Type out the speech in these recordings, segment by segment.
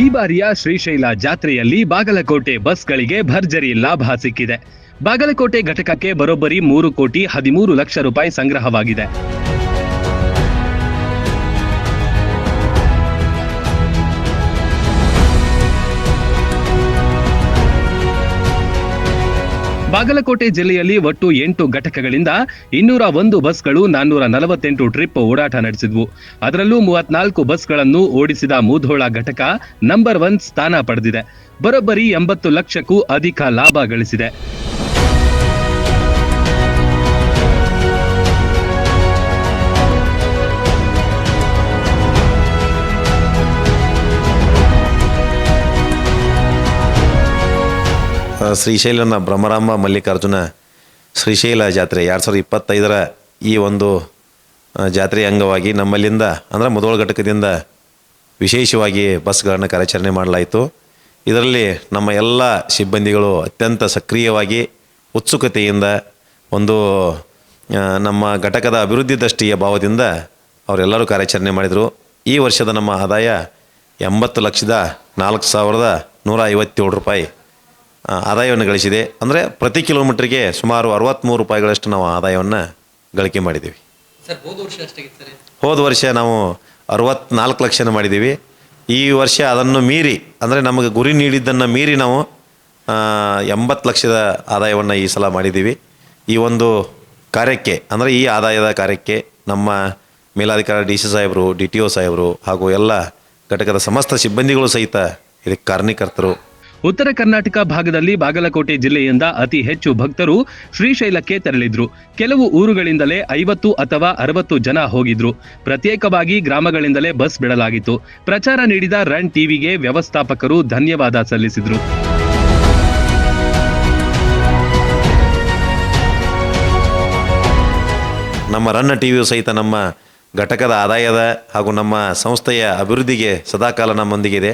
ಈ ಬಾರಿಯ ಶ್ರೀಶೈಲ ಜಾತ್ರೆಯಲ್ಲಿ ಬಾಗಲಕೋಟೆ ಬಸ್ಗಳಿಗೆ ಭರ್ಜರಿ ಲಾಭ ಸಿಕ್ಕಿದೆ. ಬಾಗಲಕೋಟೆ ಘಟಕಕ್ಕೆ ಬರೋಬ್ಬರಿ ಮೂರು ಕೋಟಿ ಹದಿಮೂರು ಲಕ್ಷ ರೂಪಾಯಿ ಸಂಗ್ರಹವಾಗಿದೆ. ಬಾಗಲಕೋಟೆ ಜಿಲ್ಲೆಯಲ್ಲಿ ಒಟ್ಟು ಎಂಟು ಘಟಕಗಳಿಂದ ಇನ್ನೂರ ಒಂದು ಬಸ್ಗಳು ನಾನ್ನೂರ ನಲವತ್ತೆಂಟು ಟ್ರಿಪ್ ಓಡಾಟ ನಡೆಸಿದ್ವು. ಅದರಲ್ಲೂ ಮೂವತ್ನಾಲ್ಕು ಬಸ್ಗಳನ್ನು ಓಡಿಸಿದ ಮೂಧೋಳ ಘಟಕ ನಂಬರ್ ಒನ್ ಸ್ಥಾನ ಪಡೆದಿದೆ. ಬರೋಬ್ಬರಿ ಎಂಬತ್ತು ಲಕ್ಷಕ್ಕೂ ಅಧಿಕ ಲಾಭ ಗಳಿಸಿದೆ. ಶ್ರೀಶೈಲನ ಬ್ರಹ್ಮರಾಮ ಮಲ್ಲಿಕಾರ್ಜುನ ಶ್ರೀಶೈಲ ಜಾತ್ರೆ, ಎರಡು ಸಾವಿರದ ಇಪ್ಪತ್ತೈದರ ಈ ಒಂದು ಜಾತ್ರೆಯ ಅಂಗವಾಗಿ ನಮ್ಮಲ್ಲಿಂದ, ಅಂದರೆ ಮೊದಲ ಘಟಕದಿಂದ ವಿಶೇಷವಾಗಿ ಬಸ್ಗಳನ್ನು ಕಾರ್ಯಾಚರಣೆ ಮಾಡಲಾಯಿತು. ಇದರಲ್ಲಿ ನಮ್ಮ ಎಲ್ಲ ಸಿಬ್ಬಂದಿಗಳು ಅತ್ಯಂತ ಸಕ್ರಿಯವಾಗಿ ಉತ್ಸುಕತೆಯಿಂದ ಒಂದು ನಮ್ಮ ಘಟಕದ ಅಭಿವೃದ್ಧಿ ದೃಷ್ಟಿಯ ಭಾವದಿಂದ ಅವರೆಲ್ಲರೂ ಕಾರ್ಯಾಚರಣೆ ಮಾಡಿದರು. ಈ ವರ್ಷದ ನಮ್ಮ ಆದಾಯ ಎಂಬತ್ತು ಲಕ್ಷದ ನಾಲ್ಕು ಸಾವಿರದ ನೂರ ಐವತ್ತೇಳು ರೂಪಾಯಿ. ಆದಾಯವನ್ನು ಗಳಿಸಿದೆ. ಅಂದರೆ ಪ್ರತಿ ಕಿಲೋಮೀಟ್ರಿಗೆ ಸುಮಾರು ಅರವತ್ತ್ಮೂರು ರೂಪಾಯಿಗಳಷ್ಟು ನಾವು ಆದಾಯವನ್ನು ಗಳಿಕೆ ಮಾಡಿದ್ದೀವಿ. ಸರ್ ಹೋದ ವರ್ಷ ಹೋದ ನಾವು ಅರವತ್ನಾಲ್ಕು ಲಕ್ಷನ ಮಾಡಿದ್ದೀವಿ. ಈ ವರ್ಷ ಅದನ್ನು ಮೀರಿ ಅಂದರೆ ನಮಗೆ ಗುರಿ ನೀಡಿದ್ದನ್ನು ಮೀರಿ ನಾವು ಎಂಬತ್ತು ಲಕ್ಷದ ಆದಾಯವನ್ನು ಈ ಸಲ ಮಾಡಿದ್ದೀವಿ. ಈ ಒಂದು ಕಾರ್ಯಕ್ಕೆ ಅಂದರೆ ಈ ಆದಾಯದ ಕಾರ್ಯಕ್ಕೆ ನಮ್ಮ ಮೇಲಾಧಿಕಾರಿ ಡಿ ಸಿ ಸಾಹೇಬರು ಡಿ ಟಿ ಒ ಸಾಹೇಬರು ಹಾಗೂ ಎಲ್ಲ ಘಟಕದ ಸಮಸ್ತ ಸಿಬ್ಬಂದಿಗಳು ಸಹಿತ ಇದಕ್ಕೆ ಕಾರಣೀಕರ್ತರು ಉತ್ತರ ಕರ್ನಾಟಕ ಭಾಗದಲ್ಲಿ ಬಾಗಲಕೋಟೆ ಜಿಲ್ಲೆಯಿಂದ ಅತಿ ಹೆಚ್ಚು ಭಕ್ತರು ಶ್ರೀಶೈಲಕ್ಕೆ ತೆರಳಿದ್ರು. ಕೆಲವು ಊರುಗಳಿಂದಲೇ ಐವತ್ತು ಅಥವಾ ಅರವತ್ತು ಜನ ಹೋಗಿದ್ರು. ಪ್ರತ್ಯೇಕವಾಗಿ ಗ್ರಾಮಗಳಿಂದಲೇ ಬಸ್ ಬಿಡಲಾಗಿತ್ತು. ಪ್ರಚಾರ ನೀಡಿದ ರನ್ ಟಿವಿಗೆ ವ್ಯವಸ್ಥಾಪಕರು ಧನ್ಯವಾದ ಸಲ್ಲಿಸಿದ್ರು. ನಮ್ಮ ರನ್ನ ಟಿವಿಯು ಸಹಿತ ನಮ್ಮ ಘಟಕದ ಆದಾಯದ ಹಾಗೂ ನಮ್ಮ ಸಂಸ್ಥೆಯ ಅಭಿವೃದ್ಧಿಗೆ ಸದಾಕಾಲ ನಮ್ಮೊಂದಿಗಿದೆ.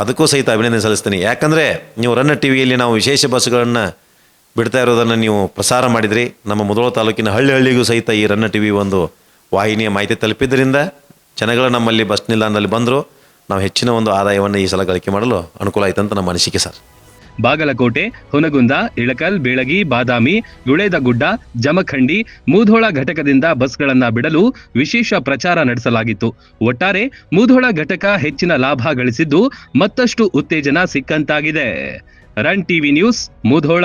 ಅದಕ್ಕೂ ಸಹಿತ ಅಭಿನಂದನೆ ಸಲ್ಲಿಸ್ತೀನಿ. ಯಾಕಂದರೆ ನೀವು ರನ್ನ ಟಿ ವಿಯಲ್ಲಿ ನಾವು ವಿಶೇಷ ಬಸ್ಗಳನ್ನು ಬಿಡ್ತಾ ಇರೋದನ್ನು ನೀವು ಪ್ರಸಾರ ಮಾಡಿದ್ರಿ. ನಮ್ಮ ಮುಧೋಳ ತಾಲೂಕಿನ ಹಳ್ಳಿ ಹಳ್ಳಿಗೂ ಸಹಿತ ಈ ರನ್ನ ಟಿ ವಿ ಒಂದು ವಾಹಿನಿಯ ಮಾಹಿತಿ ತಲುಪಿದ್ದರಿಂದ ಜನಗಳು ನಮ್ಮಲ್ಲಿ ಬಸ್ ನಿಲ್ದಾಣದಲ್ಲಿ ಬಂದರು. ನಾವು ಹೆಚ್ಚಿನ ಒಂದು ಆದಾಯವನ್ನು ಈ ಸಲ ಗಳಿಕೆ ಮಾಡಲು ಅನುಕೂಲ ಆಯಿತು ಅಂತ ನಮ್ಮ ಅನಿಸಿಕೆ ಸರ್. ಬಾಗಲಕೋಟೆ, ಹುನಗುಂದ, ಇಳಕಲ್, ಬೇಳಗಿ, ಬಾದಾಮಿ ಗುಳೇದಗುಡ್ಡ ಜಮಖಂಡಿ, ಮೂಧೋಳ ಘಟಕದಿಂದ ಬಸ್ಗಳನ್ನು ಬಿಡಲು ವಿಶೇಷ ಪ್ರಚಾರ ನಡೆಸಲಾಗಿತ್ತು. ಒಟ್ಟಾರೆ ಮೂಧೋಳ ಘಟಕ ಹೆಚ್ಚಿನ ಲಾಭ ಗಳಿಸಿದ್ದು ಮತ್ತಷ್ಟು ಉತ್ತೇಜನ ಸಿಕ್ಕಂತಾಗಿದೆ. Run TV news, Mudhol.